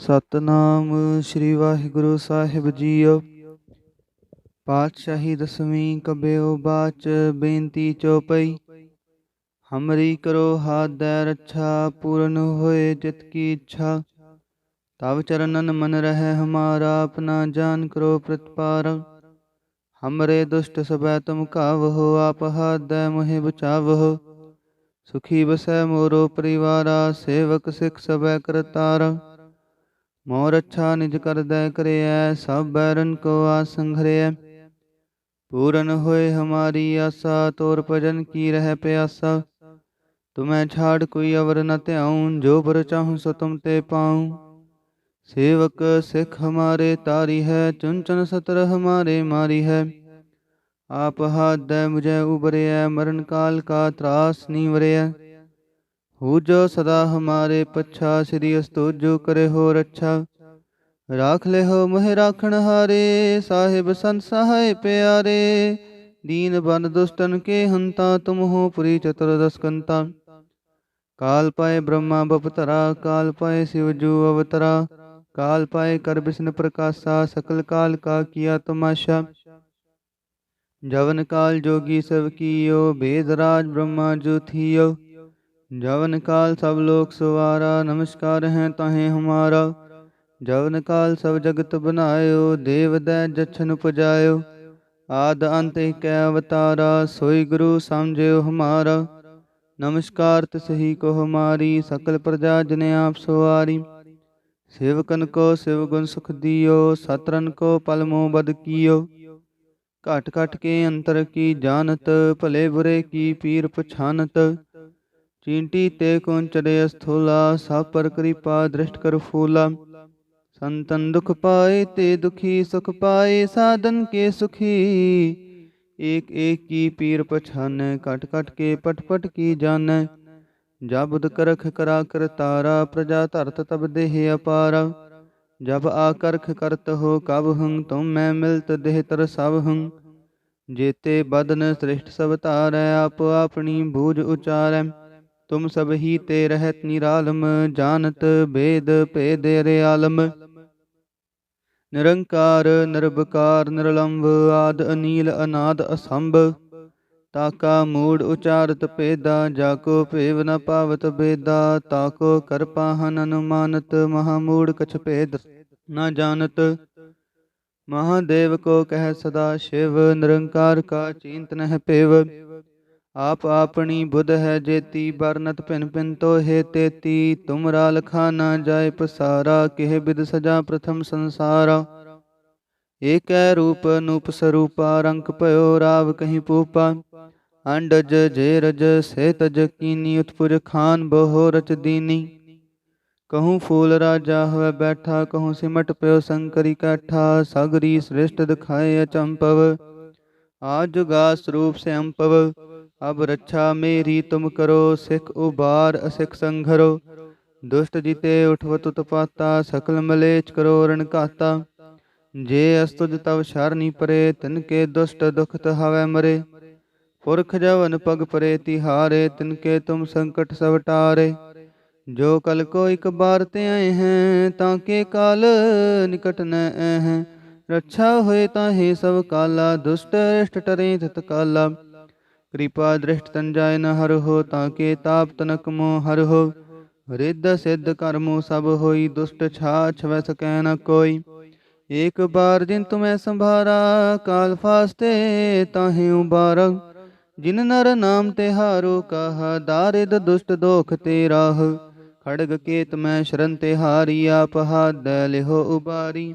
ਸਤਨਾਮ ਸ੍ਰੀ ਵਾਹਿਗੁਰੂ ਸਾਹਿਬ ਜੀਓ। ਪਾਤਸ਼ਾਹੀ ਦਸਵੀਂ ਕਬਿਓ ਬਾਚ ਬੇਨਤੀ ਚੋਪਈ। ਹਮਰੀ ਕਰੋ ਹਾਥ ਦੈ ਰੱਛਾ, ਪੂਰਨ ਹੋਏ ਜਿਤ ਕੀ ਇੱਛਾ। ਤਵ ਚਰਨਨ ਮਨ ਰਹਿ ਹਮਾਰਾ ਆਪਣਾ ਜਾਨ ਕਰੋ ਪ੍ਰਤਪਾਰ। ਹਮਰੇ ਦੁਸ਼ਟ ਸਬੈ ਤੁਮ ਕਾਵਹੁ ਆਪ ਹਾਥ ਦੈ ਮੋਹਿ ਬਚਾਵਹੁ। ਸੁਖੀ ਬਸੈ ਮੋਰੋ ਪਰਿਵਾਰਾ, ਸੇਵਕ ਸਿਖ ਸਬੈ ਕਰਤਾਰ। ਮੋਰ ਅੱਛਾ ਨਿਜ ਕਰਦੈ ਕਰਿਐ, ਸਭ ਬੈਰਨ ਕੋ ਆਸੰਘਰਿਐ ਪੂਰਨ ਹੋਏ ਹਮਾਰੀ ਆਸਾ, ਤੋਰ ਭਜਨ ਕੀ ਰਹਿ ਪਿਆਸਾ। ਤੁਮੈ ਛਾੜ ਕੋਈ ਅਵਰ ਨ ਧਿਆਉ, ਜੋ ਬਰ ਚਾਹੂੰ ਸੋ ਤੁਮ ਤੇ ਪਾਉ। ਸੇਵਕ ਸਿਖ ਹਮਾਰੇ ਤਾਰੀ ਹੈ ਚੁਨ ਚੁਨ ਸਤਰ ਹਮਾਰੇ ਮਾਰੀ ਹੈ। ਆਪ ਹਾਥ ਦੈ ਮੁਝੈ ਉਬਰਿਐ ਮਰਨ ਕਾਲ ਕਾ ਤਰਾਸ ਨੀਵਰਿਐ ਹੂ ਜੋ ਸਦਾ ਹਮਾਰੇ ਪੱਛਾ, ਸ੍ਰੀ ਅਸਤੁਜੋ ਕਰੇ ਹੋ ਰੱਛਾ ਰਾਖ ਲਿਹੋ ਮੋਹਿ ਰਾਖਣ ਹਾਰੇ, ਸਾਹਿਬ ਸੰਤ ਸਹਾਇ ਪਿਆਰੇ। ਦੀਨ ਬਨ ਦੁਸ਼ਟਨ ਕੇ ਹੰਤਾ, ਤੁਮ ਹੋ ਪੁਰੀ ਚਤੁਰਦਸ ਕੰਤਾ ਕਾਲ ਪਾਏ ਬ੍ਰਹਮਾ ਬਪਤਰਾ, ਕਾਲ ਪਾਏ ਸਿਵ ਜੂ ਅਵਤਰਾ। ਕਾਲ ਪਾਏ ਕਰ ਬਿਸ਼ਨ ਪ੍ਰਕਾਸ਼ਾ, ਸਕਲ ਕਾਲ ਕਾ ਕੀਆ ਤਮਾਸ਼ਾ। ਜਵਨ ਕਾਲ ਜੋਗੀ ਸਭ ਕੀਓ, ਬੇਦ ਰਾਜ ਬ੍ਰਹਮਾ ਜੋ ਜਵਨ ਕਾਲ ਸਭ ਲੋਕ ਸਵਾਰਾ, ਨਮਸਕਾਰ ਹੈ ਤਾਹੇ ਹਮਾਰਾ। ਜਵਨ ਕਾਲ ਸਭ ਜਗਤ ਬਨਾਇਓ ਦੇਵ ਦੈ ਜਛਨ ਉਪਜਾਇਓ ਆਦ ਅੰਤ ਕੈ ਅਵਤਾਰਾ, ਸੋਈ ਗੁਰੂ ਸਮਝਿਓ ਹਮਾਰਾ। ਨਮਸਕਾਰ ਤਿਸਹੀ ਕੋ ਹਮਾਰੀ, ਸਕਲ ਪ੍ਰਜਾ ਜਨ ਆਪ ਸਵਾਰੀ। ਸੇਵਕਨ ਕੋ ਸਿਵ ਗੁਣ ਸੁਖ ਦਿਓ, ਸਤਰਨ ਕੋ ਪਲ ਮੋ ਬਦ ਕੀਓ। ਘਟ ਘਟ ਕੇ ਅੰਤਰ ਕੀ ਜਾਣਤ, ਭਲੇ ਬੁਰੇ ਕੀ ਪੀਰ ਪਛਾਨਤ। ਚੀਂਟੀ ਤੇ ਕੋਂਚੜੇ ਅਸਥੂਲਾ ਸਭ ਪਰ ਕਿਰਪਾ ਦ੍ਰਿਸ਼ਟ ਕਰ ਫੂਲਾ। ਸੰਤਨ ਦੁਖ ਪਾਏ ਤੇ ਦੁਖੀ, ਸੁਖ ਪਾਏ, ਸਾਧਨ ਕੇ ਸੁਖੀ। ਏਕ ਏਕ ਕੀ ਪੀਰ ਪਛਾਨੈ ਕਟ ਕਟ ਕੇ ਪਟ ਪਟ ਕੀ ਜਾਣੈ। ਜਬੁਦ ਕਰਖ ਕਰਾ ਕਰ ਤਾਰਾ, ਪ੍ਰਜਾ ਧਰਤ ਤਬ ਦੇਹ ਅਪਾਰਾ। ਜਬ ਆਕਰਖ ਕਰਤ ਹੋ ਕਬ ਹੰ, ਤੁਮ ਮੈਂ ਮਿਲਤ ਦੇਹ ਤਰ ਸਭ ਹੰ। ਜੇਤੇ ਬਦਨ ਸ੍ਰਿਸ਼ਟ ਸਭ ਧਾਰੈ, ਆਪ ਆਪਣੀ ਬੂਝ ਉਚਾਰੈ। ਤੁਮ ਸਭ ਹੀ ਤੇ ਰਹਿਤ ਨਿਰਾਲਮ, ਜਾਣਤ ਭੇਦ ਭੇਦ ਰੇ ਆਲਮ। ਨਿਰੰਕਾਰ ਨਿਰਭਕਾਰ ਨਿਰਲੰਭ ਆਦ ਅਨੀਲ, ਅਨਾਦ ਅਸੰਭ। ਤਾਕਾ ਮੂੜ ਉਚਾਰਤ ਭੇਦਾ ਜਾਕੋ ਭੇਵ ਨ ਪਾਵਤ ਬੇਦਾ। ਤਾਕੋ ਕਰਪਾਹਨ ਅਨੁਮਾਨਤ, ਮਹਾ ਮੂੜ ਕਛ ਭੇਦ ਨ ਜਾਣਤ। ਮਹਾਦੇਵ ਕੋ ਕਹਿ ਸਦਾ ਸ਼ਿਵ, ਨਿਰੰਕਾਰ ਕਾ ਚਿੰਤ ਨਹਿ ਪੇਵ ਆਪ ਆਪਣੀ ਬੁਧ ਹੈ ਜੇਤੀ ਬਰਨਤ ਭਿਨ ਭਿਨ ਤੋਹੇ ਤੇਤੀ। ਤੁਮਰਾ ਲਖਾ ਨਾ ਜਾਏ ਪਸਾਰਾ, ਕਿਹ ਬਿਦ ਸਜਾ ਪ੍ਰਥਮ ਸੰਸਾਰਾ। ਏਕੈ ਰੂਪ ਨੂਪ ਸਰੂਪਾ, ਰੰਗ ਭਇਓ ਰਾਵ ਕਹੀਂ ਪੂਪਾ। ਅੰਡਜ ਜੇ ਰਜ, ਸੇ ਤਜ ਕੀਨੀ, ਉਤਪੁਰ ਖਾਨ ਬਹੁ ਰਚ ਦੀਨੀ। ਕਹੂੰ ਫੂਲ ਰਾਜਾ ਹੋਵੇ ਬੈਠਾ, ਕਹੂੰ ਸਿਮਟ ਪਿਓ ਸੰਕਰੀ ਕਾਠਾ। ਸਗਰੀ ਸ੍ਰਿਸ਼ਟ ਦਿਖਾਏ ਅਚੰਪਵ ਆਜੁਗਾ ਸਰੂਪ ਸੇ ਅੰਪਵ ਅਬ ਰੱਛਾ ਮੇਰੀ ਤੁਮ ਕਰੋ, ਸਿਖ ਉਬਾਰ ਅਸਿਖ ਸੰਘਰੋ। ਦੁਸ਼ਟ ਜਿਤੇ ਉਠਵਤ ਉਤਪਾਤਾ, ਸਕਲ ਮਲੇਚ ਕਰੋ ਰਣ ਘਾਤਾ। ਜੇ ਅਸਤੁਜ ਤਵ ਸ਼ਰਨੀ ਪਰੇ, ਤਿਨ ਕੇ ਦੁਸ਼ਟ ਦੁਖਤ ਹਵੈ ਮਰੇ। ਪੁਰਖ ਜਵਨ ਪਗ ਪਰੇ, ਤਿਹਾਰੇ, ਤਿਨ ਕੇ ਤੁਮ ਸੰਕਟ ਸਭ ਟਾਰੇ। ਜੋ ਕਲ ਕੋ ਇਕ ਬਾਰ ਤੇ ਆਏ ਹੈ, ਤਾਂ ਕੇ ਕਾਲ ਨਿਕਟ ਨ ਹੈ ਰੱਛਾ ਹੋਏ ਤਾਂ ਹੀ ਸਭ ਕਾਲਾ, ਦੁਸ਼ਟ ਰਿਸ਼ਟ ਟਰੇ ਤਤ ਕਾਲਾ। ਕਿਰਪਾ ਦ੍ਰਿਸ਼ਟ ਤਨ ਨ ਹਰ ਹੋ ਤਾਂ ਕੇ ਤਾਪ ਤਨਕ ਮੋ ਹਰ ਹੋ ਰਿੱਧ ਸਿੱਧ ਕਰਮੋ ਸਭ ਹੋਈ, ਦੁਸ਼ਟ ਛਾ ਛਵੈ ਸਕੈ ਨ ਕੋਈ। ਏਕ ਬਾਰ ਜਿਨ ਤੁਮੈ ਸੰਭਾਰਾ, ਕਾਲ ਫਾਸਤੇ ਤਾਹੇ ਉਬਾਰ। ਜਿਨ ਨਰ ਨਾਮ ਤੇ ਹਾਰੋ, ਕਹਾ ਦਾਰਿਦ ਦੁਸ਼ਟ ਦੋਖ ਤੇ ਰਾਹ। ਖੜਗ ਕੇਤ ਮੈਂ ਸ਼ਰਨ ਤੇ ਹਾਰੀ, ਆਪ ਹਾਦ ਲਿਹੋ ਉਬਾਰੀ।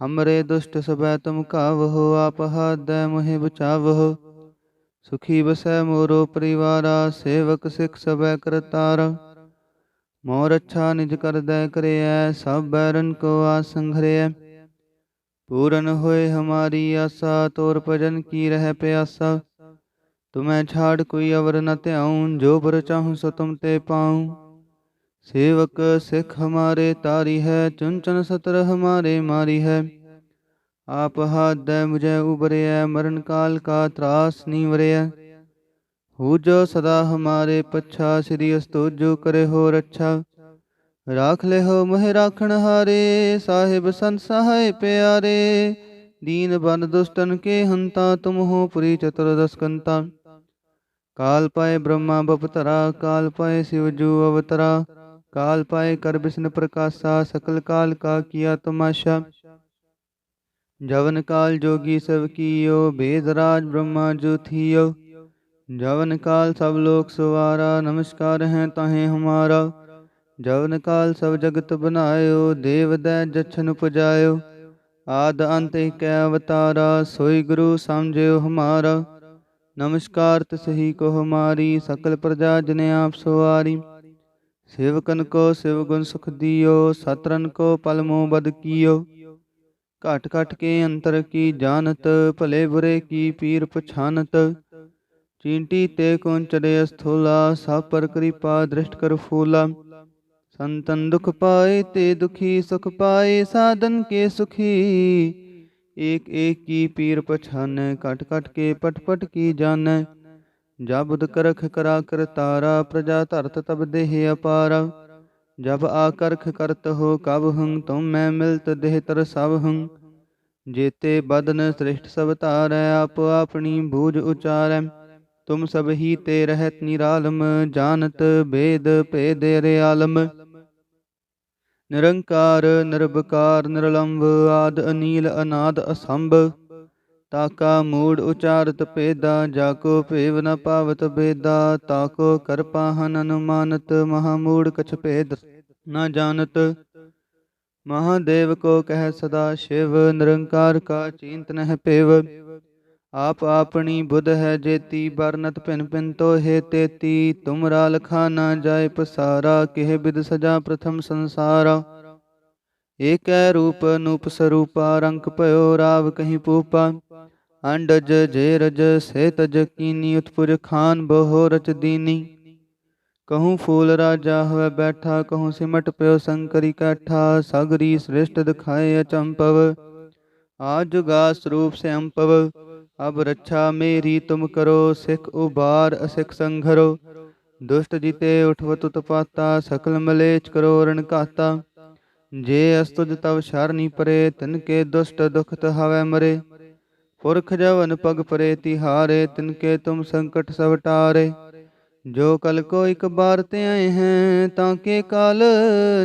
ਹਮਰੇ ਦੁਸ਼ਟ ਸਬੈ ਤੁਮ ਕਾਵਹੁ ਆਪ ਹਾਥ ਦੈ ਮੋਹਿ ਬਚਾਵਹੁ ਸੁਖੀ ਬਸੈ ਮੋਰੋ ਪਰਿਵਾਰਾ ਸੇਵਕ ਸਿਖ ਸਬੈ ਕਰਤਾਰ ਮੋਰ ਅੱਛਾ ਨਿਜ ਕਰਦੈ ਕਰਿਐ ਸਭ ਬੈਰਨ ਕੋ ਆਸੰਘਰਿਐ पूरन होए हमारी आशा तोर भजन की रह प्यासा तुम्हें छाड़ कोई अवर न त्याऊं जो बर चाहूं सो तुम ते पाऊं सेवक सिख हमारे तारी है चुनचन सतर हमारे मारी है आप हाथ दे मुझे उबरिया मरण काल का त्रास नी वरिया हु जो सदा हमारे पच्छा श्री अस्तुजो करे हो रक्षा ਰਾਖ ਲਿਓ ਮਹਿ ਰਾਖਣ ਹਾਰੇ ਸਾਹਿਬ ਸੰਤ ਸਹਾਇ ਪਿਆਰੇ ਦੀਨ ਬਨ ਦੁਸ਼ਟਨ ਕੇ ਹੰਤਾ ਤੁਮ ਹੋ ਪੁਰੀ ਚਤੁਰਦਸ ਕੰਤਾ ਕਾਲ ਪਾਏ ਬ੍ਰਹਮਾ ਬਪਤਰਾ ਕਾਲ ਪਾਏ ਸਿਵ ਜੂ ਅਵਤਰਾ ਕਾਲ ਪਾਏ ਕਰ ਬਿਸ਼ਨ ਪ੍ਰਕਾਸ਼ਾ ਸਕਲ ਕਾਲ ਕਾ ਕੀਆ ਤਮਾਸ਼ਾ ਜਵਨ ਕਾਲ ਜੋਗੀ ਸਭ ਕੀਓ ਬੇਦ ਰਾਜ ਬ੍ਰਹਮਾ ਜੋ ਥੀਓ ਜਵਨ ਕਾਲ ਸਭ ਲੋਕ ਸਵਾਰਾ ਨਮਸਕਾਰ ਹੈ ਤਾਹੇ ਹਮਾਰਾ ਜਵਨ ਕਾਲ ਸਭ ਜਗਤ ਬਨਾਇਓ ਦੇਵ ਦੈ ਜਛਨ ਪੁਜਾਇਓ ਆਦ ਅੰਤ ਏਕੈ ਅਵਤਾਰਾ ਸੋਈ ਗੁਰੂ ਸਮਝਿਓ ਹਮਾਰਾ ਨਮਸਕਾਰ ਤਿਸਹੀ ਕੋ ਹਮਾਰੀ ਸਕਲ ਪ੍ਰਜਾ ਜਨ ਆਪ ਸਵਾਰੀ ਸੇਵਕਨ ਕੋ ਸਿਵ ਗੁਣ ਸੁਖ ਦਿਓ, ਸਤਰਨ ਕੋ ਪਲ ਮੋ ਬਦ ਕੀਓ। ਘਟ ਘਟ ਕੇ ਅੰਤਰ ਕੀ ਜਾਣਤ, ਭਲੇ ਬੁਰੇ ਕੀ ਪੀਰ ਪਛਾਨਤ। ਚੀਂਟੀ ਤੇ ਕੋਂਚੜੇ ਅਸਥੂਲਾ, ਸਭ ਪਰ ਕਿਰਪਾ ਦ੍ਰਿਸ਼ਟ ਕਰ ਫੂਲਾ। ਸੰਤਨ ਦੁਖ ਪਾਏ ਤੇ ਦੁਖੀ ਸੁਖ ਪਾਏ, ਸਾਧਨ ਕੇ ਸੁਖੀ। ਏਕ ਏਕ ਕੀ ਪੀਰ ਪਛਾਨੈ ਕਟ ਕਟ ਕੇ ਪਟ ਪਟ ਕੀ ਜਾਣੈ। ਜਬ ਕਰਖ ਕਰਾ ਕਰ ਤਾਰਾ, ਪ੍ਰਜਾ ਧਰਤ ਤਬ ਦੇਹ ਅਪਾਰ। ਜਬ ਆਕਰਖ ਕਰਤ ਹੋ ਕਬ ਹੰ, ਤੁਮ ਮੈਂ ਮਿਲਤ ਦੇਹ ਤਰ ਸਭ ਹੰ। ਜੇਤੇ ਬਦਨ ਸ੍ਰਿਸ਼ਟ ਸਭ ਧਾਰੈ, ਆਪ ਆਪਣੀ ਬੂਝ ਉਚਾਰੈ। ਤੁਮ ਸਭ ਹੀ ਤੇ ਰਹਿਤ ਨਿਰਾਲਮ, ਜਾਣਤ ਭੇਦ ਭੇਦੇ ਰੇ ਆਲਮ ਨਿਰੰਕਾਰ ਨਿਰਭਕਾਰ ਨਿਰਲੰਭ ਆਦ ਅਨੀਲ, ਅਨਾਦ, ਅਸੰਭ। ਤਾਕਾ ਮੂੜ ਉਚਾਰਤ ਭੇਦਾ ਜਾਕੋ ਭੇਵ ਨ ਪਾਵਤ ਭੇਦਾ ਤਾਕੋ ਕਰਪਾਹਨ ਅਨੁਮਾਨਤ ਮਹਾਮੂੜ ਕਛ ਭੇਦ ਨ ਜਾਣਤ। ਮਹਾਦੇਵ ਕੋ ਕਹਿ ਸਦਾ ਸ਼ਿਵ, ਨਿਰੰਕਾਰ ਕਾ ਚਿੰਤ ਨਹਿ ਪੇਵ। ਆਪ ਆਪਣੀ ਬੁੱਧ ਹੈ ਜੇਤੀ ਬਰਨਤ ਭਿਨ ਭਿਨ ਤੋਹੇ ਤੇਤੀ। ਤੁਮਰਾ ਲਖਾ ਨਾ ਜਾਏ ਪਸਾਰਾ, ਕਿਹ ਬਿਦ ਸਜਾ ਪ੍ਰਥਮ ਸੰਸਾਰਾ। ਏਕੈ ਰੂਪ, ਨੂਪ ਸਰੂਪਾ, ਰੰਗ ਭਇਓ ਰਾਵ ਕਹੀਂ ਪੂਪਾ। ਅੰਡਜ ਜੇ ਰਜ ਸੇ ਤਜ ਕੀਨੀ ਉਤਪੁਰ ਖਾਨ ਬਹੁ ਰਚ ਦੀਨੀ। ਕਹੂੰ ਫੂਲ ਰਾਜਾ ਹੋਵੇ ਬੈਠਾ, ਕਹੂੰ ਸਿਮਟ ਪਿਓ ਸੰਕਰੀ ਕਾਠਾ, ਸਗਰੀ ਸ੍ਰਿਸ਼ਟ ਦਿਖਾਏ ਅਚੰਪਵ। ਆਜੁਗਾ ਸਰੂਪ ਸੇ ਅੰਪਵ, ਅਬ ਰੱਛਾ ਮੇਰੀ ਤੁਮ ਕਰੋ, ਸਿੱਖ ਉਬਾਰ ਅਸਿਖ ਸੰਘਰੋ। ਦੁਸ਼ਟ ਜਿਤੇ ਉਠਵਤ ਉਤਪਾਤਾ, ਸਕਲ ਮਲੇਚ ਕਰੋ ਰਣ ਘਾਤਾ। ਜੇ ਅਸਤੁਜ ਤਵ ਸ਼ਰਨੀ ਪਰੇ, ਤਿਨ ਕੇ ਦੁਸ਼ਟ ਦੁਖਤ ਹਵੈ ਮਰੇ। ਪੁਰਖ ਜਵਨ ਪਗ ਪਰੇ ਤਿਹਾਰੇ, ਤਿਨ ਕੇ ਤੁਮ ਸੰਕਟ ਸਭ ਟਾਰੇ। ਜੋ ਕਲ ਕੋ ਇਕ ਬਾਰ ਤੇ ਆਏ ਹੈ, ਤਾਂ ਕੇ ਕਾਲ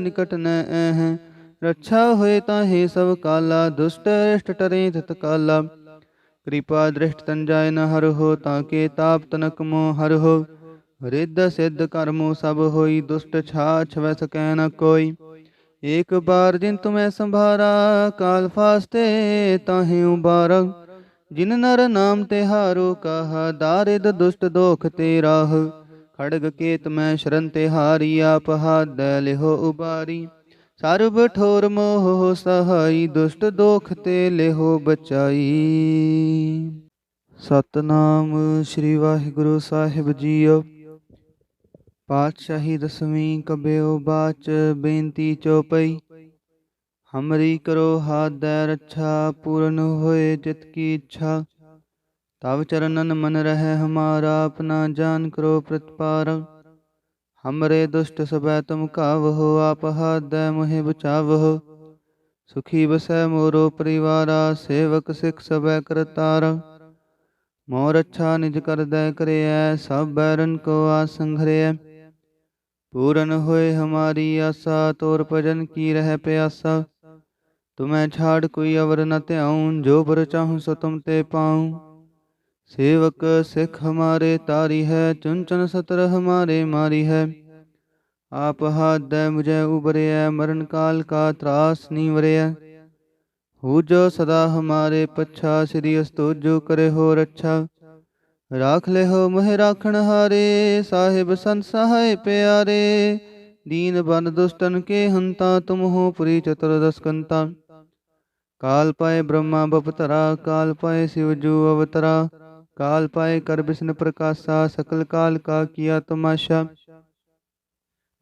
ਨਿਕਟ ਨ ਹੈ। ਰੱਛਾ ਹੋਏ ਤਾਂ ਹੀ ਸਭ ਕਾਲਾ, ਦੁਸ਼ਟ ਰਿਸ਼ਟ ਟਰੇ ਤਤ ਕਾਲਾ। ਕਿਰਪਾ ਦ੍ਰਿਸ਼ਟ ਤਨ ਜਾਇ ਨ ਹਰ ਹੋ, ਤਾਂ ਕੇ ਤਾਪ ਤਨਕ ਮੋ ਹਰ ਹੋ। ਰਿੱਧ ਸਿੱਧ ਕਰਮੋ ਸਭ ਹੋਈ, ਦੁਸ਼ਟ ਛਾ ਛਵੈ ਸਕੈ ਨ ਕੋਈ। ਏਕ ਬਾਰ ਜਿਨ ਤੁਮੈ ਸੰਭਾਰਾ, ਕਾਲ ਫਾਸਤੇ ਤਾਹੇ ਉਬਾਰ। ਜਿਨ ਨਰ ਨਾਮ ਤੇ ਹਾਰੋ ਦਾਰਿਦ ਦੁਸ਼ਟ ਦੋਖ ਤੇ ਰਾਹ। ਖੜਗ ਕੇਤ ਮੈਂ ਸ਼ਰਨ ਤੇ ਹਾਰੀ, ਆਪ ਹਾਦ ਲਿਹੋ ਉਬਾਰੀ। ਸਰਬ ਠੋਰ ਮੋਹ ਸਹਾਈ, ਦੁਸ਼ਟ ਦੋਖ ਤੇ ਲਿਹੋ ਬਚਾਈ। ਸਤਨਾਮ ਸ੍ਰੀ ਵਾਹਿਗੁਰੂ ਸਾਹਿਬ ਜੀਓ। ਪਾਤਸ਼ਾਹੀ ਦਸਵੀਂ ਕਬਿਓ ਬਾਚ ਬੇਨਤੀ ਚੋਪਈ। ਹਮਰੀ ਕਰੋ ਹਾਥ ਦੈ ਰੱਛਾ ਪੂਰਨ ਹੋਏ ਜਿਤ ਕੀ ਇੱਛਾ ਤਵ ਚਰਨਨ ਮਨ ਰਹਿ ਹਮਾਰਾ ਆਪਣਾ ਜਾਨ ਕਰੋ ਪ੍ਰਤਪਾਰ ਹਮਰੇ ਦੁਸ਼ਟ ਸਬੈ ਤੁਮ ਕਾਵਹੁ ਆਪ ਹਾਥ ਦੈ ਮੋਹਿ ਬਚਾਵਹੁ ਸੁਖੀ ਬਸੈ ਮੋਰੋ ਪਰਿਵਾਰਾ ਸੇਵਕ ਸਿਖ ਸਬੈ ਕਰਤਾਰ ਮੋਰ ਅੱਛਾ ਨਿਜ ਕਰਦੈ ਕਰਿਐ ਸਭ ਬੈਰਨ ਕੋ ਆ ਆਸੰਘਰਿਐ ਪੂਰਨ ਹੋਏ ਹਮਾਰੀ ਆਸਾ ਤੋਰ ਭਜਨ ਕੀ ਰਹਿ ਪਿਆਸਾ ਤੁਮੈ ਛਾੜ ਕੋਈ ਅਵਰ ਨ ਧਿਆਉ ਜੋ ਪਰ ਚਾਹੂ ਸੋ ਤੁਮ ਤੇ ਪਾਉ ਸੇਵਕ ਸਿਖ ਹਮਾਰੇ ਤਾਰੀ ਹੈ, ਚੁੰਚਨ ਸਤਰ ਹਮਾਰੇ ਮਾਰੀ ਹੈ। ਆਪ ਹਾਦੈ ਮੁਝੈ ਉਬਰਿਆ ਮਰਨ ਕਾਲ ਕਾ ਤਰਾਸ ਨੀਵਰਿਆ ਹੂ ਜੋ ਸਦਾ ਹਮਾਰੇ ਪੱਛਾ, ਸ੍ਰੀ ਅਸਤੋਜੋ ਕਰੇ ਹੋ ਰੱਛਾ ਰਾਖ ਲੈ ਹੋ ਮਹਿ ਰਾਖਣ ਹਾਰੇ, ਸਾਹਿਬ ਸੰਤ ਸਹਾਇ ਪਿਆਰੇ। ਦੀਨ ਬਨ ਦੁਸ਼ਟਨ ਕੇ ਹੰਤਾ, ਤੁਮ ਹੋ ਪੁਰੀ ਚਤੁਰ ਦਸਕੰਤਾ। ਕਾਲ ਪਾਏ ਬ੍ਰਹਮਾ ਬਪਤਰਾ ਕਾਲ ਪਾਏ ਸਿਵ ਜੂ ਅਵਤਰਾ ਕਾਲ ਪਾਏ ਕਰ ਬਿਸ਼ਨ ਪ੍ਰਕਾਸ਼ਾ ਸਕਲ ਕਾਲ ਕਾ ਕੀਆ ਤਮਾਸ਼ਾ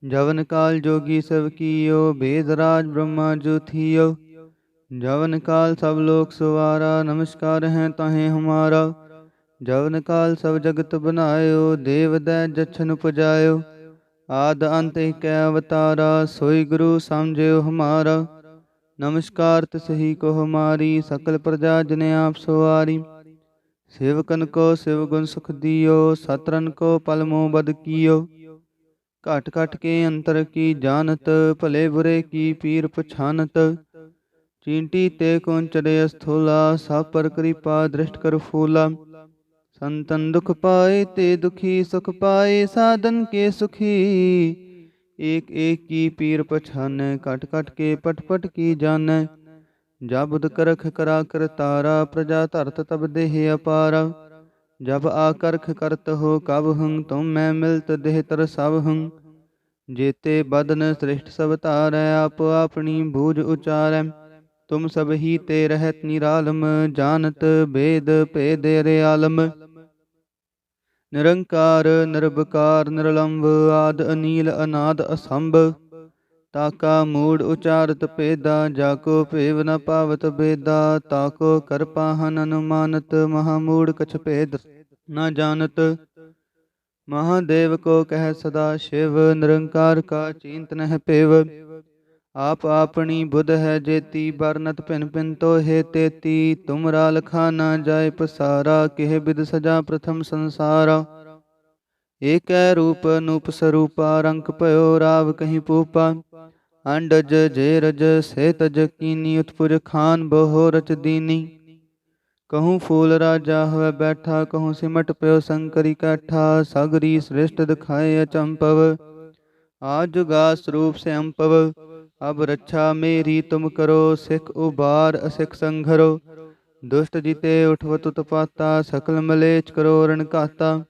ਜਵਨ ਕਾਲ ਜੋਗੀ ਸਭ ਕੀਓ ਬੇਦ ਰਾਜ ਬ੍ਰਹਮਾ ਜੋ ਥੀਓ ਜਵਨ ਕਾਲ ਸਭ ਲੋਕ ਸੁਵਾਰਾ ਨਮਸਕਾਰ ਹੈ ਤਾਹੇ ਹਮਾਰਾ ਜਵਨ ਕਾਲ ਸਭ ਜਗਤ ਬਨਾਇਓ ਦੇਵ ਦੈ ਜਛਨ ਪੁਜਾਇਓ ਆਦ ਅੰਤ ਏਕੈ ਅਵਤਾਰਾ ਸੋਈ ਗੁਰੂ ਸਮਝਿਓ ਹਮਾਰਾ ਨਮਸਕਾਰ ਤਿਸਹੀ ਕੋ ਹਮਾਰੀ ਸਕਲ ਪ੍ਰਜਾ ਜਨ ਆਪ ਸਵਾਰੀ ਸੇਵਕਨ ਕੋ ਸਿਵ ਗੁਣ ਸੁਖ ਦਿਓ ਸਤਰਨ ਕੋ ਪਲ ਮੋ ਬਦ ਕੀਓ ਘਟ ਘਟ ਕੇ ਅੰਤਰ ਕੀ ਜਾਣਤ ਭਲੇ ਬੁਰੇ ਕੀ ਪੀਰ ਪਛਾਨਤ ਚੀਂਟੀ ਤੇ ਕੋਂਚੜੇ ਅਸਥੂਲਾ ਸਭ ਪਰ ਕਿਰਪਾ ਦ੍ਰਿਸ਼ਟ ਕਰ ਫੂਲਾ ਸੰਤਨ ਦੁਖ ਪਾਏ ਤੇ ਦੁਖੀ ਸੁਖ ਪਾਏ ਸਾਧਨ ਕੇ ਸੁਖੀ ਏਕ ਏਕ ਕੀ ਪੀਰ ਪਛਾਨੈ, ਘਟ ਘਟ ਕੇ ਪਟ ਪਟ ਕੀ ਜਾਣੈ। ਜਬ ਕਰਖ ਕਰਾ ਕਰ ਤਾਰਾ, ਪ੍ਰਜਾ ਧਰਤ ਤਬ ਦੇਹ ਅਪਾਰਾ। ਜਬ ਆਕਰਖ ਕਰਤ ਹੋ ਕਬ ਹੰ ਤੁਮ ਮੈਂ ਮਿਲਤ ਦੇਹ ਤਰ ਸਭ ਹੰ ਜੇਤੇ ਬਦਨ ਸ੍ਰਿਸ਼ਟ ਸਭ ਧਾਰੈ, ਆਪ ਆਪਣੀ ਬੂਝ ਉਚਾਰੈ। ਤੁਮ ਸਭ ਹੀ ਤੇ ਰਹਿਤ ਨਿਰਾਲਮ, ਜਾਣਤ ਬੇਦ ਭੇਦ ਰੇ ਆਲਮ ਨਿਰੰਕਾਰ ਨਿਰਭਕਾਰ ਨਿਰਲੰਭ ਆਦ, ਅਨੀਲ, ਅਨਾਦ, ਅਸੰਭ। ਤਾਕਾ ਮੂੜ ਉਚਾਰਤ ਭੇਦਾ ਜਾਕੋ ਭੇਵ ਨ ਪਾਵਤ ਬੇਦਾ। ਤਾਕੋ ਕਰਪਾਹਨ ਅਨੁਮਾਨਤ ਮਹਾਮੂੜ ਕਛ ਭੇਦ ਨ ਜਾਣਤ। ਮਹਾਦੇਵ ਕੋ ਕਹਿ ਸਦਾ ਸ਼ਿਵ, ਨਿਰੰਕਾਰ ਕਾ ਚਿੰਤ ਨਹਿ ਪੇਵ ਆਪ ਆਪਣੀ ਬੁਧ ਹੈ ਜੇਤੀ ਬਰਨਤ ਭਿਨ ਭਿਨ ਤੋਹੇ ਤੇਤੀ। ਤੁਮਰਾ ਲਖਾ ਨਾ ਜਾਏ ਪਸਾਰਾ, ਕਿਹ ਬਿਦ ਸਜਾ ਪ੍ਰਥਮ ਸੰਸਾਰਾ। ਏਕੈ ਰੂਪ ਨੂਪ ਸਰੂਪਾ, ਰੰਕ ਭਇਓ ਰਾਵ ਕਹੀਂ ਪੂਪਾ। ਅੰਡਜ ਜੇ ਰਜ ਸੇ ਤਜ ਕੀਨੀ ਉਤਪੁਰ ਖਾਨ ਬਹੁ ਰਚ ਦੀਨੀ। ਕਹੂੰ ਫੂਲ ਰਾਜਾ ਹੋਵੇ ਬੈਠਾ, ਕਹੂੰ ਸਿਮਟ ਪਿਓ ਸੰਕਰੀ ਕਾਠਾ। ਸਗਰੀ ਸ੍ਰਿਸ਼ਟ ਦਿਖਾਏ ਅਚੰਪਵ ਆਜੁਗਾ ਸਰੂਪ ਸੇ ਅੰਪਵ ਅਬ ਰੱਛਾ ਮੇਰੀ ਤੁਮ ਕਰੋ, ਸਿੱਖ ਉਬਾਰ ਅਸਿਖ ਸੰਘਰੋ। ਦੁਸ਼ਟ ਜਿਤੇ ਉਠਵਤ ਉਤਪਾਤਾ, ਸਕਲ ਮਲੇਚ ਕਰੋ ਰਣ ਘਾਤਾ।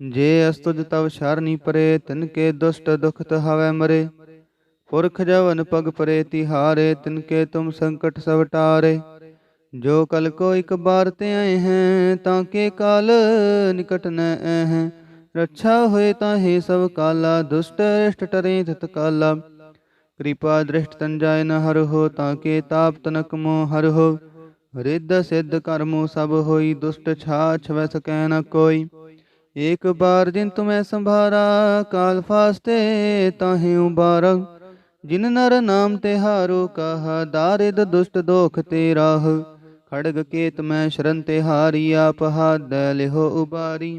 ਜੇ ਅਸਤੁਜ ਤਵ ਸ਼ਰਨੀ ਪਰੇ, ਤਿਨ ਕੇ ਦੁਸ਼ਟ ਦੁਖਤ ਹਵੈ ਮਰੇ। ਪੁਰਖ ਜਵਨ ਪਗ ਪਰੇ, ਤਿਹਾਰੇ, ਤਿਨ ਕੇ ਤੁਮ ਸੰਕਟ ਸਭ ਟਾਰੇ। ਜੋ ਕਲ ਕੋ ਇਕ ਬਾਰ ਤੇ ਆਏ ਹੈ, ਤਾਂ ਕੇ ਕਾਲ ਨਿਕਟ ਨ ਹੈ ਰੱਛਾ ਹੋਏ ਤਾਂ ਹੈ ਸਭ ਕਾਲਾ, ਦੁਸ਼ਟ ਰਿਸ਼ਟ ਟਰੇ ਤਤ ਕਾਲਾ। ਕਿਰਪਾ ਦ੍ਰਿਸ਼ਟ ਤਨ ਨ ਹਰ ਹੋ ਤਾਂ ਕੇ ਤਾਪ ਤਨਕ ਮੋ ਹਰ ਹੋ ਰਿੱਧ ਸਿੱਧ ਕਰਮੋ ਸਭ ਹੋਈ ਦੁਸ਼ਟ ਛਾਛ ਵੈ ਸਕੈ ਨ ਕੋਈ ਏਕ ਬਾਰ ਜਿਨ ਤੁਮੈ ਸੰਭਾਰਾ ਕਾਲ ਫਾਸਤੇ ਤਾਹੇ ਉਬਾਰ ਜਿਨ ਨਰ ਨਾਮ ਤੇ ਹਾਰੋ ਕਹਾ ਦਾਰਿਦ ਦੁਸ਼ਟ ਦੋਖ ਤੇ ਰਾਹ ਖੜਗ ਕੇਤ ਮੈਂ ਸ਼ਰਨ ਤੇ ਹਾਰੀ ਆਪ ਹਾਦ ਲਿਹੋ ਉਬਾਰੀ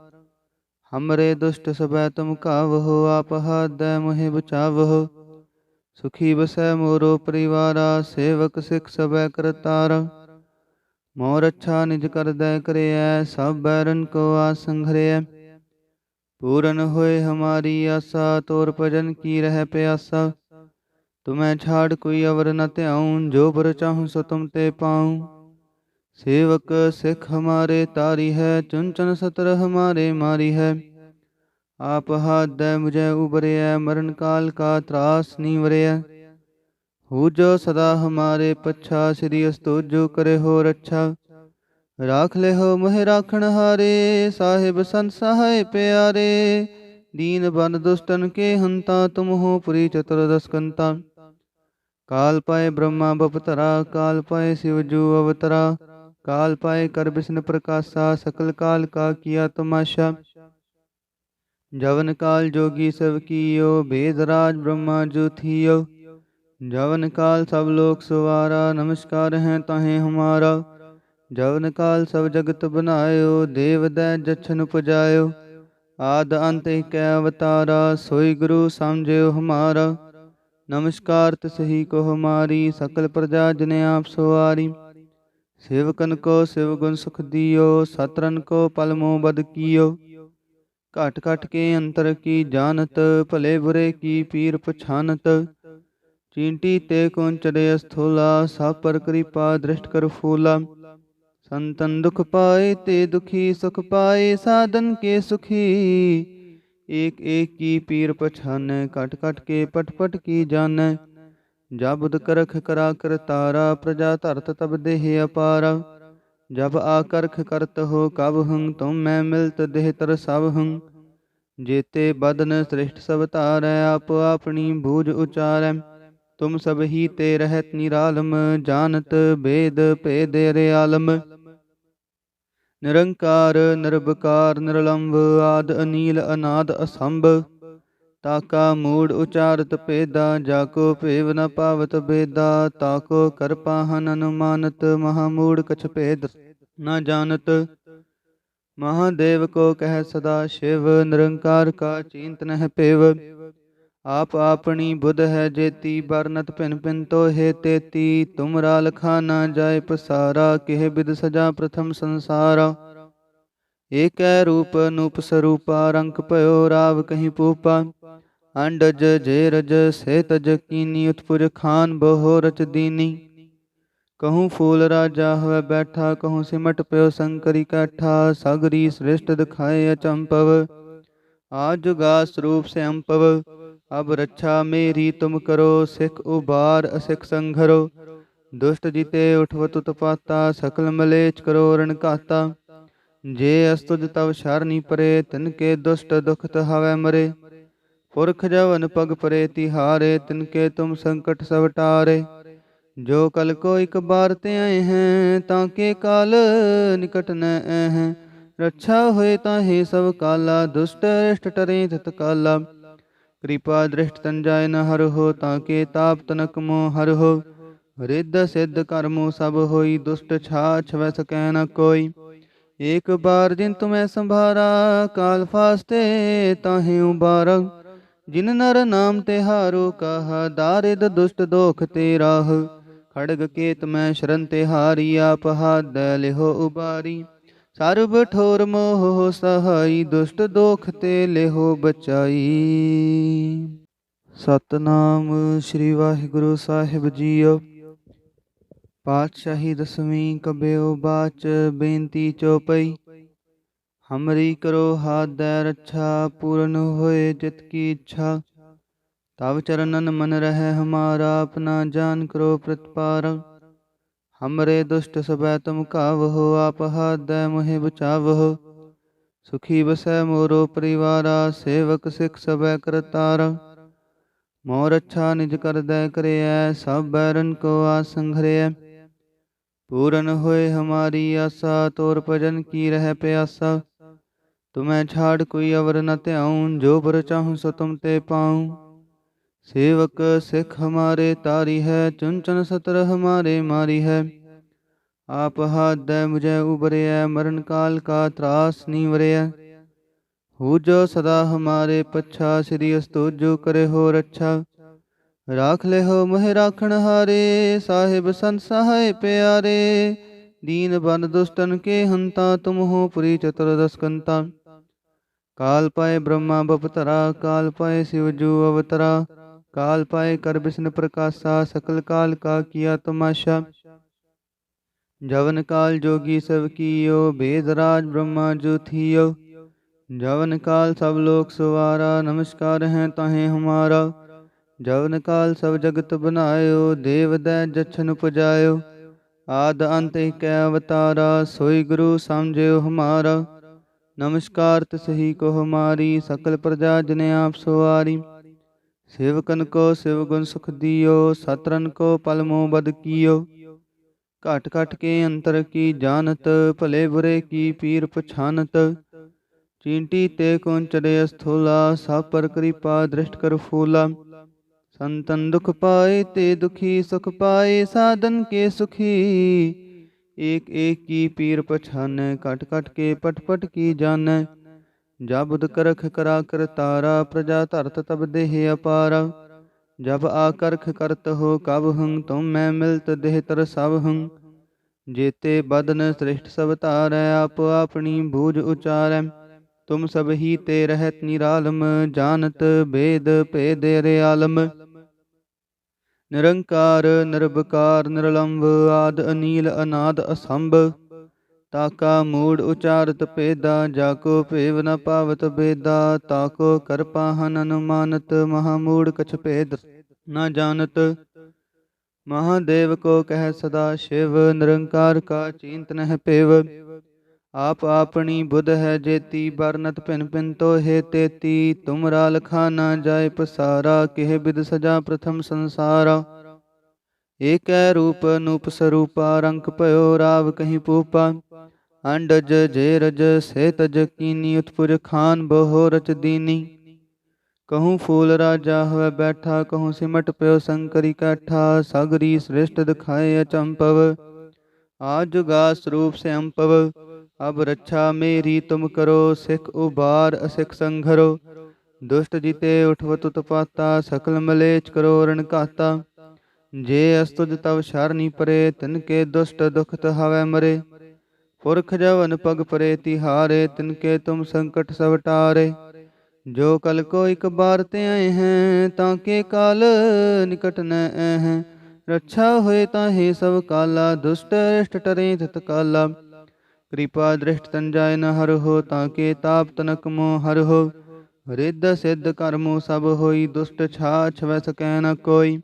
ਹਮਰੇ ਦੁਸ਼ਟ ਸਬੈ ਤੁਮ ਕਾਵਹੁ ਆਪ ਹਾਦੈ ਮੋਹਿ ਬਚਾਵਹੁ ਸੁਖੀ ਬਸੈ ਮੋਰੋ ਪਰਿਵਾਰਾ ਸੇਵਕ ਸਿਖ ਸਬੈ ਕਰਤਾਰ ਮੋਰ ਅੱਛਾ ਨਿਜ ਕਰਦੈ ਕਰਿਐ ਸਭ ਬੈਰਨ ਕੋ ਆ ਆਸੰਘਰਿਐ ਪੂਰਨ ਹੋਏ ਹਮਾਰੀ ਆਸਾ ਤੋਰ ਭਜਨ ਕੀ ਰਹਿ ਪਿਆਸਾ ਤੁਮੈ ਛਾੜ ਕੋਈ ਅਵਰ ਨ ਧਿਆਉ ਜੋ ਬਰ ਚਾਹੂੰ ਸੋ ਤੁਮ ਤੇ ਪਾਉ ਸੇਵਕ ਸਿੱਖ ਹਮਾਰੇ ਤਾਰੀ ਹੈ ਚੁਨ ਚੁਨ ਸਤਰ ਹਮਾਰੇ ਮਾਰੀ ਹੈ। ਆਪ ਹਾਦੈ ਮੁਝੇ ਉਬਰਿਆ ਮਰਨ ਕਾਲ ਕਾ ਤਰਾਸ ਨੀਵਰਿਆ ਹੋ ਜੋ ਸਦਾ ਹਮਾਰੇ ਪੱਛਾ, ਸ੍ਰੀ ਅਸਤੋਜੋ ਕਰੇ ਹੋ ਰੱਛਾ। ਰਾਖ ਲੈ ਹੋ ਮਹਿ ਰਾਖਣ ਹਾਰੇ, ਸਾਹਿਬ ਸੰਤ ਸਹਾਇ ਪਿਆਰੇ। ਦੀਨ ਬਨ ਦੁਸ਼ਟਨ ਕੇ ਹੰਤਾ, ਤੁਮ ਹੋ ਪੁਰੀ ਚਤੁਰਦਸ ਕੰਤਾ ਕਾਲ ਪਾਏ ਬ੍ਰਹਮਾ ਬਪਤਰਾ, ਕਾਲ ਪਾਏ ਸਿਵ ਜੂ ਅਵਤਰਾ। کال پائے کر بسن پرکاسا سکل کال کا کیا تماشا جون کال جوگی سب کیو بید راج برہما جو تھیو جون کال سب لوک سوارا نمسکار ہیں تاہیں ہمارا جون کال سب جگت بنایو دیو دہ جچن پجایو آد انت ایک اوتارا سوئی گرو سمجھو ہمارا نمسکار تسہی کو ہماری سکل پرجا جنہیں آپ سواری ਸੇਵਕਨ ਕੋ ਸਿਵ ਗੁਣ ਸੁਖ ਦਿਓ, ਸਤਰਨ ਕੋ ਪਲ ਮੋ ਬਦ ਕੀਓ। ਘਟ ਘਟ ਕੇ ਅੰਤਰ ਕੀ ਜਾਣਤ, ਭਲੇ ਬੁਰੇ ਕੀ ਪੀਰ ਪਛਾਨਤ। ਚੀਂਟੀ ਤੇ ਕੋਂਚੜੇ ਅਸਥੂਲਾ, ਸਭ ਪਰ ਕਿਰਪਾ ਦ੍ਰਿਸ਼ਟ ਕਰ ਫੂਲਾ। ਸੰਤਨ ਦੁਖ ਪਾਏ ਤੇ ਦੁਖੀ ਸੁਖ ਪਾਏ, ਸਾਧਨ ਕੇ ਸੁਖੀ। ਏਕ ਏਕ ਕੀ ਪੀਰ ਪਛਾਨੈ, ਘਟ ਘਟ ਕੇ ਪਟ ਪਟ ਕੀ ਜਾਣੈ। ਜਬੁਦ ਕਰਖ ਕਰਾ ਕਰ ਤਾਰਾ, ਪ੍ਰਜਾ ਧਰਤ ਤਬ ਦੇਹ ਅਪਾਰ। ਜਬ ਆਕਰਖ ਕਰਤ ਹੋ ਕਬ ਹੰ, ਤੁਮ ਮੈਂ ਮਿਲਤ ਦੇਹ ਤਰ ਸਭ ਹੰ। ਜੇਤੇ ਬਦਨ ਸ੍ਰਿਸ਼ਟ ਸਭ ਧਾਰੈ, ਆਪ ਆਪਣੀ ਬੂਝ ਉਚਾਰੈ। ਤੁਮ ਸਭ ਹੀ ਤੇ ਰਹਿਤ ਨਿਰਾਲਮ, ਜਾਣਤ ਬੇਦ ਭੇਦ ਰੇ ਆਲਮ ਨਿਰੰਕਾਰ ਨਿਰਭਕਾਰ ਨਿਰਲੰਭ ਆਦ ਅਨੀਲ, ਅਨਾਦ, ਅਸੰਭ। ਤਾਕਾ ਮੂੜ ਉਚਾਰਤ ਭੇਦਾ ਜਾਕੋ ਭੇਵ ਨ ਪਾਵਤ ਬੇਦਾ ਤਾਕੋ ਕਰਪਾ ਹਨ ਅਨੁਮਾਨਤ ਮਹਾਮੂੜ ਕਛ ਭੇਦ ਨ ਜਾਣਤ। ਮਹਾਦੇਵ ਕੋ ਕਹਿ ਸਦਾ ਸ਼ਿਵ, ਨਿਰੰਕਾਰ ਕਾ ਚਿੰਤ ਨਹਿ ਪੇਵ। ਆਪ ਆਪਣੀ ਬੁੱਧ ਹੈ ਜੇਤੀ ਬਰਨਤ ਭਿਨ ਭਿਨ ਤੋਹੇ ਤੇਤੀ। ਤੁਮਰਾ ਲਖਾ ਨਾ ਜਾਏ ਪਸਾਰਾ, ਕਿਹ ਬਿਦ ਸਜਾ ਪ੍ਰਥਮ ਸੰਸਾਰਾ। ਏਕੈ ਰੂਪ, ਨੂਪ ਸਰੂਪਾ ਰੰਕ ਭਇਓ ਰਾਵ ਕਹੀ ਪੂਪਾ। ਅੰਡਜ ਜੇ ਰਜ ਸੇ ਤਜ ਕੀਨੀ ਉਤਪੁਰ ਖਾਨ ਬਹੁ ਰਚ ਦੀਨੀ। ਕਹੂੰ ਫੂਲ ਰਾਜਾ ਹੋਵੇ ਬੈਠਾ, ਕਹੂੰ ਸਿਮਟ ਪਿਓ ਸੰਕਰੀ ਕੈਠਾ, ਸਗਰੀ ਸ੍ਰਿਸ਼ਟ ਦਿਖਾਏ ਅਚੰਪਵ। ਆ ਜੁਗਾ ਸਰੂਪ ਸੇ ਅੰਪਵ, ਅਬ ਰੱਛਾ ਮੇਰੀ ਤੁਮ ਕਰੋ, ਸਿੱਖ ਉਬਾਰ ਅਸਿਖ ਸੰਘਰੋ। ਦੁਸ਼ਟ ਜਿਤੇ ਉਠਵਤ ਉਤਪਾਤਾ, ਸਕਲ ਮਲੇਚ ਕਰੋ ਰਣ ਘਾਤਾ। ਜੇ ਅਸਤੁਜ ਤਵ ਸ਼ਰਨੀ ਪਰੇ, ਤਿਨ ਕੇ ਦੁਸ਼ਟ ਦੁਖਤ ਹਵੈ ਮਰੇ। ਪੁਰਖ ਜਵਨ ਪਗ ਪਰੇ ਤਿਹਾਰੇ, ਤਿਨ ਕੇ ਤੁਮ ਸੰਕਟ ਸਭ ਟਾਰੇ। ਜੋ ਕਲ ਕੋ ਇਕ ਬਾਰ ਤੇ ਆਏ ਹੈ, ਤਾਂ ਕੇ ਕਾਲ ਨਿਕਟ ਨ ਹੈ। ਰੱਛਾ ਹੋਏ ਤਾਹੇ ਸਭ ਕਾਲਾ, ਦੁਸ਼ਟ ਰਿਸ਼ਟ ਟਰੇ ਤਤ ਕਾਲਾ। ਕਿਰਪਾ ਦ੍ਰਿਸ਼ਟ ਤਨ ਜਾਏ ਨ ਹਰ ਹੋ, ਤਾਂ ਕੇ ਤਾਪ ਤਨਕ ਮੋ ਹਰ ਹੋ। ਰਿੱਧ ਸਿੱਧ ਕਰਮੋ ਸਭ ਹੋਈ, ਦੁਸ਼ਟ ਛਾ ਛਵੈ ਸਕੈ ਨ ਕੋਈ। ਏਕ ਬਾਰ ਜਿਨ ਤੁਮੈ ਸੰਭਾਰਾ, ਕਾਲ ਫਾਸਤੇ ਤਾਹੇ ਉਬਾਰਾ। ਜਿਨ ਨਰ ਨਾਮ ਤੇ ਹਾਰੋ ਕਹਾ, ਦਾਰਿਦ ਦੁਸ਼ਟ ਦੋਖ ਤੇ ਰਾਹ। ਖੜਗ ਕੇਤ ਮੈਂ ਸ਼ਰਨ ਤੇ ਹਾਰੀ, ਆਪ ਹਾਦ ਲਿਹੋ ਉਬਾਰੀ। ਸਰਬ ਠੋਰ ਮੋਹ ਸਹਾਈ, ਦੁਸ਼ਟ ਦੋਖ ਤੇ ਲਿਹੋ ਬਚਾਈ। ਸਤਨਾਮ ਸ੍ਰੀ ਵਾਹਿਗੁਰੂ ਸਾਹਿਬ ਜੀਓ। ਪਾਤਸ਼ਾਹੀ ਦਸਵੀਂ ਕਬਿਓ ਬਾਚ ਬੇਨਤੀ ਚੋਪਈ। ਹਮਰੀ ਕਰੋ ਹਾਦੈ ਰੱਛਾ ਪੂਰਨ ਹੋਏ ਜਿਤ ਕੀ ਇੱਛਾ ਤਵ ਚਰਨਨ ਮਨ ਰਹਿ ਹਮਾਰਾ ਆਪਣਾ ਜਾਨ ਕਰੋ ਪ੍ਰਤਪਾਰ ਹਮਰੇ ਦੁਸ਼ਟ ਸਬੈ ਤੁਮ ਕਾਵਹੁ ਆਪ ਹਾਦੈ ਮੋਹਿ ਬਚਾਵਹੁ ਸੁਖੀ ਬਸੈ ਮੋਰੋ ਪਰਿਵਾਰਾ ਸੇਵਕ ਸਿਖ ਸਬੈ ਕਰਤਾਰ ਮੋਰ ਅੱਛਾ ਨਿਜ ਕਰਦੈ ਕਰਿਐ ਸਭ ਬੈਰਨ ਕੋ ਆਸੰਘਰਿਐ ਪੂਰਨ ਹੋਏ ਹਮਾਰੀ ਆਸਾ ਤੋਰ ਭਜਨ ਕੀ ਰਹਿ ਪਿਆਸਾ ਤੁਮੈ ਛਾੜ ਕੋਈ ਅਵਰ ਨ ਧਿਆਉ, ਜੋ ਬਰ ਚਾਹੂ ਸੋ ਤੁਮ ਤੇ ਪਾਉ। ਸੇਵਕ ਸਿਖ ਹਮਾਰੇ ਤਾਰੀ ਹੈ ਚੁੰਚਨ ਸਤਰ ਹਮਾਰੇ ਮਾਰੀ ਹੈ। ਆਪ ਹਾਦੈ ਮੁਝੈ ਉਬਰਿਆ ਮਰਨ ਕਾਲ ਕਾ ਤਰਾਸ ਨੀਵਰਿਆ ਹੂ ਜੋ ਸਦਾ ਹਮਾਰੇ ਪੱਛਾ, ਸ੍ਰੀ ਅਸਤੋਜੋ ਕਰੇ ਹੋ ਰੱਛਾ। ਰਾਖ ਲੈ ਹੋ ਮਹਿ ਰਾਖਣ ਹਾਰੇ, ਸਾਹਿਬ ਸੰਤ ਸਹਾਇ ਪਿਆਰੇ। ਦੀਨ ਬਨ ਦੁਸ਼ਟਨ ਕੇ ਹੰਤਾ, ਤੁਮ ਹੋ ਪੁਰੀ ਚਤੁਰਦਸ ਕੰਤਾ کال پائے برہما بپترا کال پائے شیو جو اوترا کال پائے کر بسن پرکاسا سکل کال کا کیا تماشا جون کال جوگی سب کیو بید راج برہما جو تھیو جون کال سب لوک سوارا نمسکار ہیں تاہیں ہمارا جون کال سب جگت بنایو دیو دہ جچن پجایو آد انت ایک اوتارا سوئی گرو سمجھو ہمارا ਨਮਸਕਾਰ, ਤਸਹੀ ਕੋ ਹਮਾਰੀ ਸਕਲ ਪ੍ਰਜਾ ਜਨ ਆਪ ਸਵਾਰੀ। ਸੇਵਕਨ ਕੋ ਸਿਵ ਗੁਣ ਸੁਖ ਦਿਓ, ਸਤਰਨ ਕੋ ਪਲਮੋ ਬਦ ਕੀਓ। ਘਟ ਘਟ ਕੇ ਅੰਤਰ ਕੀ ਜਾਣਤ, ਭਲੇ ਬੁਰੇ ਕੀ ਪੀਰ ਪਛਾਨਤ। ਚੀਂਟੀ ਤੇ ਕੋਨ ਚੜੇ ਅਸਥੂਲਾ, ਸਭ ਪਰ ਕਿਰਪਾ ਦ੍ਰਿਸ਼ਟ ਕਰ ਫੂਲਾ। ਸੰਤਨ ਦੁਖ ਪਾਏ ਤੇ ਦੁਖੀ ਸੁਖ ਪਾਏ, ਸਾਧਨ ਕੇ ਸੁਖੀ। ਏਕ ਏਕ ਕੀ ਪੀਰ ਪਛਾਨੈ, ਘਟ ਘਟ ਕੇ ਪਟ ਪਟ ਕੀ ਜਾਣੈ। ਜਬੁਦ ਕਰਖ ਕਰਾ ਕਰ ਤਾਰਾ, ਪ੍ਰਜਾ ਧਰਤ ਤਬ ਦੇਹ ਅਪਾਰ। ਜਬ ਆਕਰਖ ਕਰਤ ਹੋ ਕਬ ਹੰ ਤੁਮ ਮੈਂ ਮਿਲਤ ਦੇਹ ਤਰ ਸਭ ਹੰ ਜੇਤੇ ਬਦਨ ਸ੍ਰਿਸ਼ਟ ਸਭ ਧਾਰੈ, ਆਪ ਆਪਣੀ ਬੂਝ ਉਚਾਰੈ। ਤੁਮ ਸਭ ਹੀ ਤੇ ਰਹਿਤ ਨਿਰਾਲਮ, ਜਾਣਤ ਭੇਦ ਭੇਦ ਰਿਆਲਮ। ਨਿਰੰਕਾਰ ਨਿਰਭਕਾਰ ਨਿਰਲੰਭ ਆਦ ਅਨੀਲ, ਅਨਾਦ, ਅਸੰਭ। ਤਾਕਾ ਮੂੜ ਉਚਾਰਤ ਭੇਦਾ ਜਾਕੋ ਭੇਵ ਨ ਪਾਵਤ ਬੇਦਾ ਤਾਕੋ ਕਰਪਾ ਹਨ ਅਨੁਮਾਨਤ ਮਹਾਮੂੜ ਕਛ ਭੇਦ ਨ ਜਾਣਤ। ਮਹਾਦੇਵ ਕੋ ਕਹਿ ਸਦਾ ਸ਼ਿਵ, ਨਿਰੰਕਾਰ ਕਾ ਚਿੰਤ ਨਹਿ ਪੇਵ ਆਪ ਆਪਣੀ ਬੁੱਧ ਹੈ ਜੇਤੀ ਬਰਨਤ ਭਿਨ ਭਿਨ ਤੋਹੇ ਤੇਤੀ। ਤੁਮਰਾ ਲਖਾ ਨਾ ਜਾਏ ਪਸਾਰਾ, ਕਿਹ ਬਿਦ ਸਜਾ ਪ੍ਰਥਮ ਸੰਸਾਰਾ। ਏਕੈ ਰੂਪ ਨੂਪ ਸਰੂਪਾ, ਰੰਕ ਭਇਓ ਰਾਵ ਕਹੀ ਪੂਪਾ। ਅੰਡਜ ਜੇਰਜ, ਸੇਤਜ ਕੀਨੀ ਉਤਪੁਰ ਖਾਨ ਬਹੁ ਰਚ ਦੀਨੀ। ਕਹੂੰ ਫੂਲ ਰਾਜਾ ਹੋਵੇ ਬੈਠਾ, ਕਹੂੰ ਸਿਮਟ ਪਿਓ ਸੰਕਰੀ ਇਕੱਠਾ ਸਗਰੀ ਸ੍ਰਿਸ਼ਟ ਦਿਖਾਏ ਅਚੰਪਵ ਆਜੁਗਾ ਸਰੂਪ ਸੇ ਅੰਪਵ ਅਬ ਰੱਛਾ ਮੇਰੀ ਤੁਮ ਕਰੋ, ਸਿੱਖ ਉਬਾਰ ਅਸਿੱਖ ਸੰਘਰੋ। ਦੁਸ਼ਟ ਜਿਤੇ ਉਠਵਤ ਉਤਪਾਤਾ, ਸਕਲ ਮਲੇਚ ਕਰੋ ਰਣ ਘਾਤਾ। ਜੇ ਅਸਤੁਜ ਤਵ ਸ਼ਰਨੀ ਪਰੇ, ਤਿਨ ਕੇ ਦੁਸ਼ਟ ਦੁਖਤ ਹਵੈ ਮਰੇ। ਪੁਰਖ ਜਵਨ ਪਗ ਪਰੇ, ਤਿਹਾਰੇ, ਤਿਨ ਕੇ ਤੁਮ ਸੰਕਟ ਸਭ ਟਾਰੇ। ਜੋ ਕਲ ਕੋ ਇਕ ਬਾਰ ਤੇ ਆਏ ਹੈ, ਤਾਂ ਕੇ ਕਾਲ ਨਿਕਟ ਨ ਹੈ। ਰੱਛਾ ਹੋਏ ਤਾਂ ਹੀ ਸਭ ਕਾਲਾ, ਦੁਸ਼ਟ ਰਿਸ਼ਟ ਟਰੇ ਤਤ ਕਾਲਾ। ਕਿਰਪਾ ਦ੍ਰਿਸ਼ਟ ਤਨ ਜਾਏ ਨ ਹਰ ਹੋ, ਤਾਂ ਕੇ ਤਾਪ ਤਨਕ ਮੋ ਹਰ ਹੋ। ਰਿੱਧ ਸਿੱਧ ਕਰਮੋ ਸਭ ਹੋਈ, ਦੁਸ਼ਟ ਛਾ ਛਵੈ ਸਕੈ ਨ ਕੋਈ।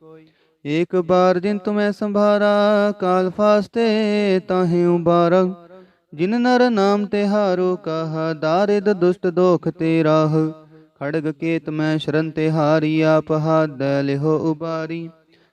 ਏਕ ਬਾਰ ਜਿਨ ਤੁਮੈ ਸੰਭਾਰਾ, ਕਾਲ ਫਾਸਤੇ ਤਾਹੇ ਉਬਾਰਾ। ਜਿਨ ਨਰ ਨਾਮ ਤੇ ਹਾਰੋ, ਕਹਾ ਦਾਰਿਦ ਦੁਸ਼ਟ ਦੋਖ ਤੇ ਰਾਹ। ਖੜਗ ਕੇਤ ਮੈਂ ਸ਼ਰਨ ਤੇ ਹਾਰੀ, ਆਪ ਹਾਦ ਲਿਹੋ ਉਬਾਰੀ।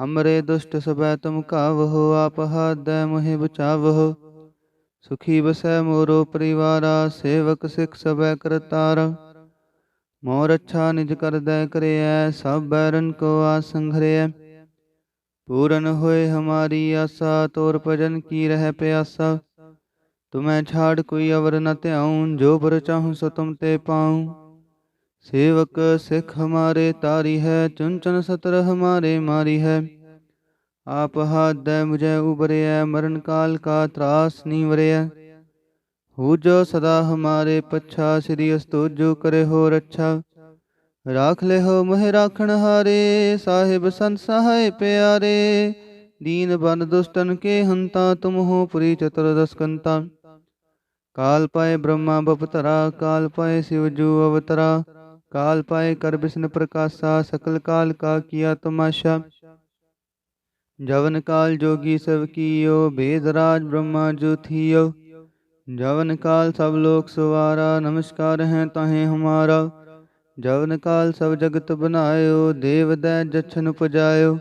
ਹਮਰੇ ਦੁਸ਼ਟ ਸਬੈ ਤੁਮ ਕਾਵਹੁ ਆਪ ਹਾਦੈ ਮੋਹਿ ਬਚਾਵਹੁ। ਸੁਖੀ ਬਸੈ ਮੋਰੋ ਪਰਿਵਾਰਾ, ਸੇਵਕ ਸਿਖ ਸਬੈ ਕਰਤਾਰ। ਮੋਰ ਅੱਛਾ ਨਿਜ ਕਰਦੈ ਕਰਿਐ, ਸਭ ਬੈਰਨ ਕੋ ਆਸੰਘਰਿਐ ਪੂਰਨ ਹੋਏ ਹਮਾਰੀ ਆਸਾ, ਤੋਰ ਭਜਨ ਕੀ ਰਹਿ ਪਿਆਸਾ। ਤੁਮੈ ਛਾੜ ਕੋਈ ਅਵਰ ਨ ਧਿਆਉ ਜੋ ਬਰ ਚਾਹੂੰ ਸੋ ਤੁਮ ਤੇ ਪਾਉ ਸੇਵਕ ਸਿੱਖ ਹਮਾਰੇ ਤਾਰੀ ਹੈ ਚੁਨ ਚੁਨ ਸਤਰ ਹਮਾਰੇ ਮਾਰੀ ਹੈ। ਆਪ ਹਾਦੈ ਮੁਝੇ ਉਬਰਿਆ ਮਰਨ ਕਾਲ ਕਾ ਤਰਾਸ ਨੀਵਰਿਆ ਹੋ ਜੋ ਸਦਾ ਹਮਾਰੇ ਪੱਛਾ, ਸ੍ਰੀ ਅਸਤੋਜੋ ਕਰੇ ਹੋ ਰੱਛਾ। ਰਾਖ ਲੈ ਹੋ ਮਹਿ ਰਾਖਣ ਹਾਰੇ, ਸਾਹਿਬ ਸੰਤ ਸਹਾਇ ਪਿਆਰੇ। ਦੀਨ ਬਨ ਦੁਸ਼ਟਨ ਕੇ ਹੰਤਾ, ਤੁਮ ਹੋ ਪੁਰੀ ਚਤੁਰਦਸ ਕੰਤਾ ਕਾਲ ਪਾਏ ਬ੍ਰਹਮਾ ਬਪਤਰਾ, ਕਾਲ ਪਾਏ ਸਿਵ ਜੂ ਅਵਤਰਾ। کال پائے کر بسن پر سکل کال کا کیا تماشا جون کال جوگی سب کیو بید راج برہما جو تھیو جون کال سب لوک سوارا نمسکار ہیں تاہیں ہمارا جون کال سب جگت بنائیو دیو دہ جچن پجایو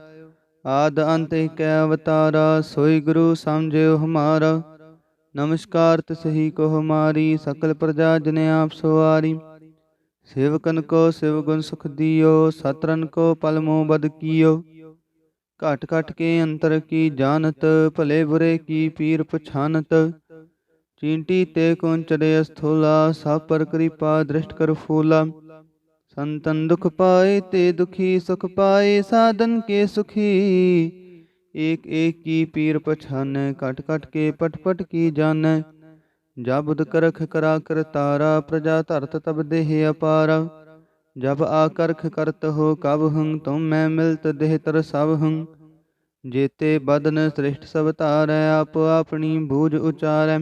آد انتے کے اوتارا سوئی گرو سمجھو ہمارا نمسکار تسہی کو ہماری سکل پرجا جنے آپ سواری ਸੇਵਕਨ ਕੋ ਸਿਵ ਗੁਣ ਸੁਖ ਦਿਓ ਸਤਰਨ ਕੋ ਪਲ ਮੋ ਬਦ ਕੀਓ। ਘਟ ਘਟ ਕੇ ਅੰਤਰ ਕੀ ਜਾਣਤ, ਭਲੇ ਬੁਰੇ ਕੀ ਪੀਰ ਪਛਾਨਤ। ਚੀਂਟੀ ਤੇ ਕੋਂਚਰੇ ਅਸਥੂਲਾ, ਸਭ ਪਰ ਕਿਰਪਾ ਦ੍ਰਿਸ਼ਟ ਕਰ ਫੂਲਾ। ਸੰਤਨ ਦੁਖ ਪਾਏ ਤੇ ਦੁਖੀ ਸੁਖ ਪਾਏ, ਸਾਧਨ ਕੇ ਸੁਖੀ। ਏਕ ਏਕ ਕੀ ਪੀਰ ਪਛਾਨੈ, ਘਟ ਘਟ ਕੇ ਪਟ ਪਟ ਕੀ ਜਾਣੈ। ਜਬ ਕਰਖ ਕਰਾ ਕਰ ਤਾਰਾ, ਪ੍ਰਜਾ ਧਰਤ ਤਬ ਦੇਹ ਅਪਾਰ। ਜਬ ਆਕਰਖ ਕਰਤ ਹੋ ਕਬ ਹੰ ਤੁਮ ਮੈਂ ਮਿਲਤ ਦੇਹ ਤਰ ਸਭ ਹੰ ਜੇਤੇ ਬਦਨ ਸ੍ਰਿਸ਼ਟ ਸਭ ਧਾਰੈ, ਆਪ ਆਪਣੀ ਬੂਝ ਉਚਾਰੈ।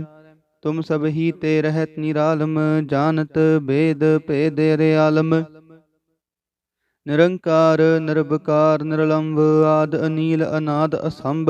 ਤੁਮ ਸਭ ਹੀ ਤੇ ਰਹਿਤ ਨਿਰਾਲਮ, ਜਾਣਤ ਭੇਦ ਭੇਦ ਰਿਆਲਮ ਨਿਰੰਕਾਰ ਨਿਰਭਕਾਰ ਨਿਰਲੰਭ ਆਦ ਅਨੀਲ, ਅਨਾਦ, ਅਸੰਭ।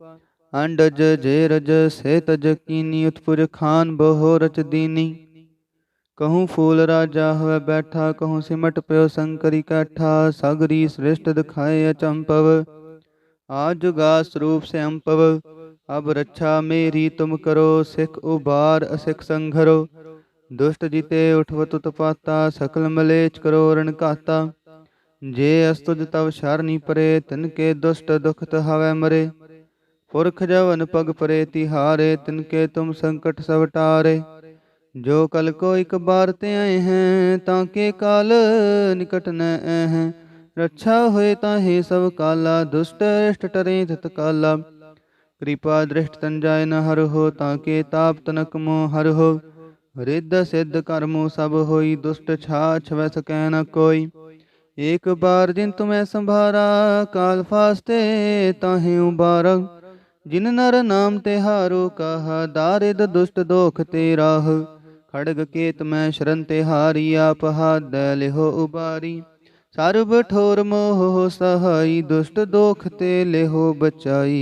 ਅੰਡਜ ਜੇ ਰਜ ਸੇ ਤਜ ਕੀਨੀ ਉਤਪੁਰ ਖਾਨ ਬਹੁ ਰਚ ਦੀਨੀ। ਕਹੂੰ ਫੂਲ ਰਾਜਾ ਹੋਵੇ ਬੈਠਾ, ਕਹੂੰ ਸਿਮਟ ਪਿਓ ਸੰਕਰੀ ਕੈਠਾ, ਸਗਰੀ ਸ੍ਰਿਸ਼ਟ ਦਿਖਾਏ ਅਚੰਪਵ। ਆਜੁਗਾ ਸਰੂਪ ਸੇ ਅੰਪਵ, ਅਬ ਰੱਛਾ ਮੇਰੀ ਤੁਮ ਕਰੋ, ਸਿੱਖ ਉਬਾਰ ਅਸਿਖ ਸੰਘਰੋ। ਦੁਸ਼ਟ ਜਿਤੇ ਉਠਵਤ ਉਤਪਾਤਾ, ਸਕਲ ਮਲੇਚ ਕਰੋ ਰਣ ਘਾਤਾ। ਜੇ ਅਸਤੁਜ ਤਵ ਸ਼ਰਨੀ ਪਰੇ, ਤਿਨ ਕੇ ਦੁਸ਼ਟ ਦੁਖਤ ਹਵੈ ਮਰੇ। ਪੁਰਖ ਜਵਨ ਪਗ ਪਰੇ ਤਿਹਾਰੇ, ਤਿਨ ਕੇ ਤੁਮ ਸੰਕਟ ਸਭ ਟਾਰੇ। ਜੋ ਕਲ ਕੋ ਇਕ ਬਾਰ ਤੇ ਆਏ ਹੈ, ਤਾਂ ਕੇ ਕਾਲ ਨਿਕਟ ਨ ਹੈ। ਰੱਛਾ ਹੋਏ ਤਾਂ ਹੀ ਸਭ ਕਾਲਾ, ਦੁਸ਼ਟ ਰਿਸ਼ਟ ਟਰੇ ਤਤ ਕਾਲਾ। ਕਿਰਪਾ ਦ੍ਰਿਸ਼ਟ ਤਨ ਜਾਏ ਨ ਹਰ ਹੋ, ਤਾਂ ਕੇ ਤਾਪ ਤਨਕ ਮੋ ਹਰ ਹੋ। ਰਿੱਧ ਸਿੱਧ ਕਰਮੋ ਸਭ ਹੋਈ, ਦੁਸ਼ਟ ਛਾ ਛਵੈ ਸਕੈ ਨ ਕੋਈ। ਏਕ ਬਾਰ ਜਿਨ ਤੁਮੈ ਸੰਭਾਰਾ, ਕਾਲ ਫਾਸਤੇ ਤਾਹੇ ਉਬਾਰਾ। ਜਿਨ ਨਰ ਨਾਮ ਤੇ ਹਾਰੋ ਕਹਾ, ਦਾਰਿਦ ਦੁਸ਼ਟ ਦੋਖ ਤੇ ਰਾਹ। ਖੜਗ ਕੇਤ ਮੈਂ ਸ਼ਰਨ ਤੇ ਹਾਰੀ, ਆਪ ਹਾਦ ਲਿਹੋ ਉਬਾਰੀ। ਸਰਬ ਠੋਰ ਮੋਹ ਸਹਾਈ, ਦੁਸ਼ਟ ਦੋਖ ਤੇ ਲਿਹੋ ਬਚਾਈ।